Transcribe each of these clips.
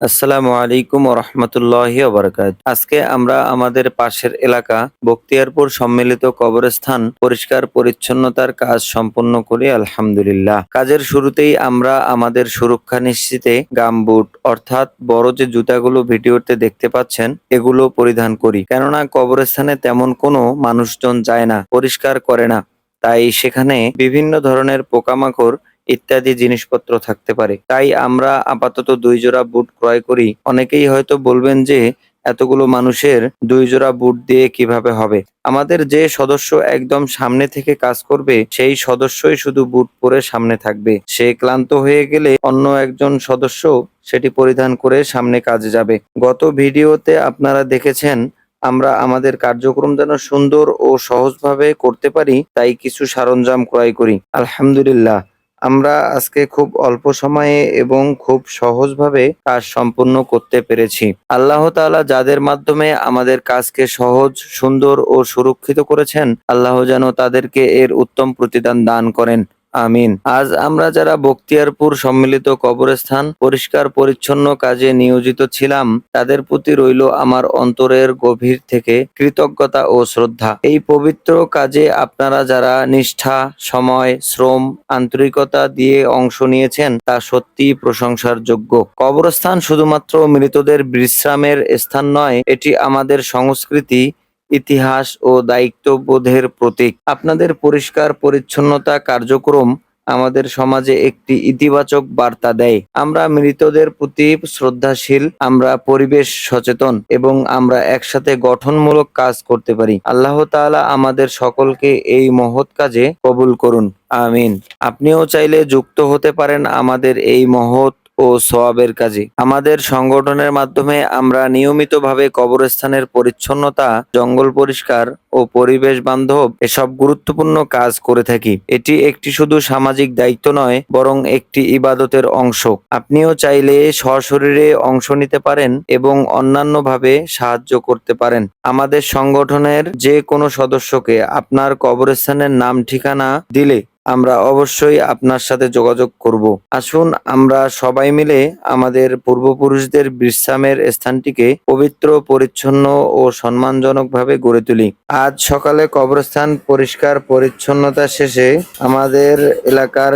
আসসালামু আলাইকুম রহমতুল্লাহি ওবরাকাত আজকে আমরা আমাদের পাশের এলাকা বক্তিয়ারপুর সম্মিলিত কবরস্থান পরিষ্কার পরিচ্ছন্নতার কাজ সম্পন্ন করি, আলহামদুলিল্লাহ। কাজের শুরুতেই আমরা আমাদের সুরক্ষা নিশ্চিতে গামবুট অর্থাৎ বড় যে জুতাগুলো ভিডিওতে দেখতে পাচ্ছেন, এগুলো পরিধান করি। কেননা কবরস্থানে তেমন কোনো মানুষজন যায় না, পরিষ্কার করে না। তাই সেখানে বিভিন্ন ধরনের পোকামাকড় ইত্যাদি জিনিসপত্র থাকতে পারে। তাই আমরা আপাতত দুই জোড়া বুট ক্রয় করি। অনেকেই হয়তো বলবেন যে, এতগুলো মানুষের দুই জোড়া বুট দিয়ে কীভাবে হবে? আমাদের যে সদস্য একদম সামনে থেকে কাজ করবে, সেই সদস্যই শুধু বুট পরে সামনে থাকবে। সে ক্লান্ত হয়ে গেলে অন্য একজন সদস্য সেটি পরিধান করে সামনে কাজে যাবে। গত ভিডিওতে আপনারা দেখেছেন, আমরা আমাদের কার্যক্রম যেন সুন্দর ও সহজভাবে করতে পারি, তাই কিছু সরঞ্জাম ক্রয় করি। আলহামদুলিল্লাহ। আমরা আজকে খুব অল্প সময়ে এবং খুব সহজভাবে কাজ সম্পূর্ণ করতে পেরেছি। আল্লাহ তালা যাদের মাধ্যমে আমাদের কাজকে সহজ, সুন্দর ও সুরক্ষিত করেছেন, আল্লাহ যেন তাদেরকে এর উত্তম প্রতিদান দান করেন। আমিন। আজ আমরা যারা বক্তিয়ারপুর সম্মিলিত কবরস্থান পরিষ্কার পরিচ্ছন্ন কাজে নিয়োজিত ছিলাম, তাদের প্রতি রইল আমার অন্তরের গভীর থেকে কৃতজ্ঞতা ও শ্রদ্ধা। এই পবিত্র কাজে আপনারা যারা নিষ্ঠা, সময়, শ্রম, আন্তরিকতা দিয়ে অংশ নিয়েছেন, তা সত্যিই প্রশংসার যোগ্য। কবরস্থান শুধুমাত্র মৃতদের বিশ্রামের স্থান নয়, এটি আমাদের সংস্কৃতি ইতিহাস ও দায়িত্ববোধের প্রতীক। আপনাদের পরিষ্কার পরিচ্ছন্নতা কার্যক্রম আমাদের সমাজে একটি ইতিবাচক বার্তা দেয়। আমরা মৃতদের প্রতি শ্রদ্ধাশীল, আমরা পরিবেশ সচেতন এবং আমরা একসাথে গঠনমূলক কাজ করতে পারি। আল্লাহ তাআলা আমাদের সকলকে এই মহৎ কাজে কবুল করুন। আমিন। আপনিও চাইলে যুক্ত হতে পারেন আমাদের এই মহৎ ও সোয়াবের কাজে। আমাদের সংগঠনের মাধ্যমে আমরা নিয়মিতভাবে কবরস্থানের পরিচ্ছন্নতা, জঙ্গল পরিষ্কার ও পরিবেশ বান্ধব এসব গুরুত্বপূর্ণ কাজ করে থাকি। এটি একটি শুধু সামাজিক দায়িত্ব নয়, বরং একটি ইবাদতের অংশ। আপনিও চাইলে সশরীরে অংশ নিতে পারেন এবং অন্যান্যভাবে সাহায্য করতে পারেন। আমাদের সংগঠনের যে কোনো সদস্যকে আপনার কবরস্থানের নাম ঠিকানা দিলে আমরা অবশ্যই আপনার সাথে যোগাযোগ করব। আসুন, আমরা সবাই মিলে আমাদের পূর্বপুরুষদের বিশ্রামের স্থানটিকে পবিত্র, পরিচ্ছন্ন ও সম্মানজনকভাবে গড়ে তুলি। আজ সকালে কবরস্থান পরিষ্কার, পরিচ্ছন্নতা শেষে আমাদের এলাকার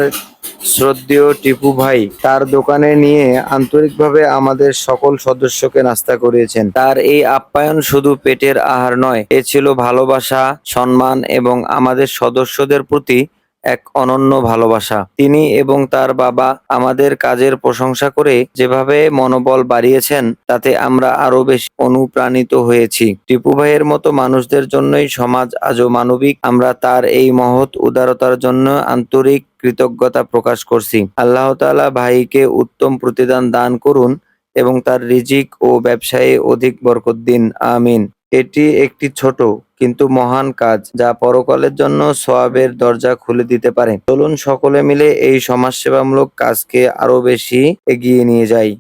শ্রদ্ধেয় টিপু ভাই তার দোকানে নিয়ে আন্তরিকভাবে আমাদের সকল সদস্যকে নাস্তা করিয়েছেন। তার এই আপ্যায়ন শুধু পেটের আহার নয়, এ ছিল ভালোবাসা, সম্মান এবং আমাদের সদস্যদের প্রতি এক অনন্য ভালোবাসা। তিনি এবং তার বাবা আমাদের কাজের প্রশংসা করে যেভাবে মনোবল বাড়িয়েছেন, তাতে আমরা আরও বেশি অনুপ্রাণিত হয়েছি। টিপু ভাইয়ের মতো মানুষদের জন্যই সমাজ আজও মানবিক। আমরা তার এই মহৎ উদারতার জন্য আন্তরিক কৃতজ্ঞতা প্রকাশ করছি। আল্লাহ তাআলা ভাইকে উত্তম প্রতিদান দান করুন এবং তার রিজিক ও ব্যবসায়ে অধিক বরকত দিন। আমিন। এটি একটি ছোট কিন্তু মহান কাজ, যা পরকালের জন্য সোয়াবের দরজা খুলে দিতে পারে। চলুন সকলে মিলে এই সমাজসেবামূলক কাজকে আরও বেশি এগিয়ে নিয়ে যাই।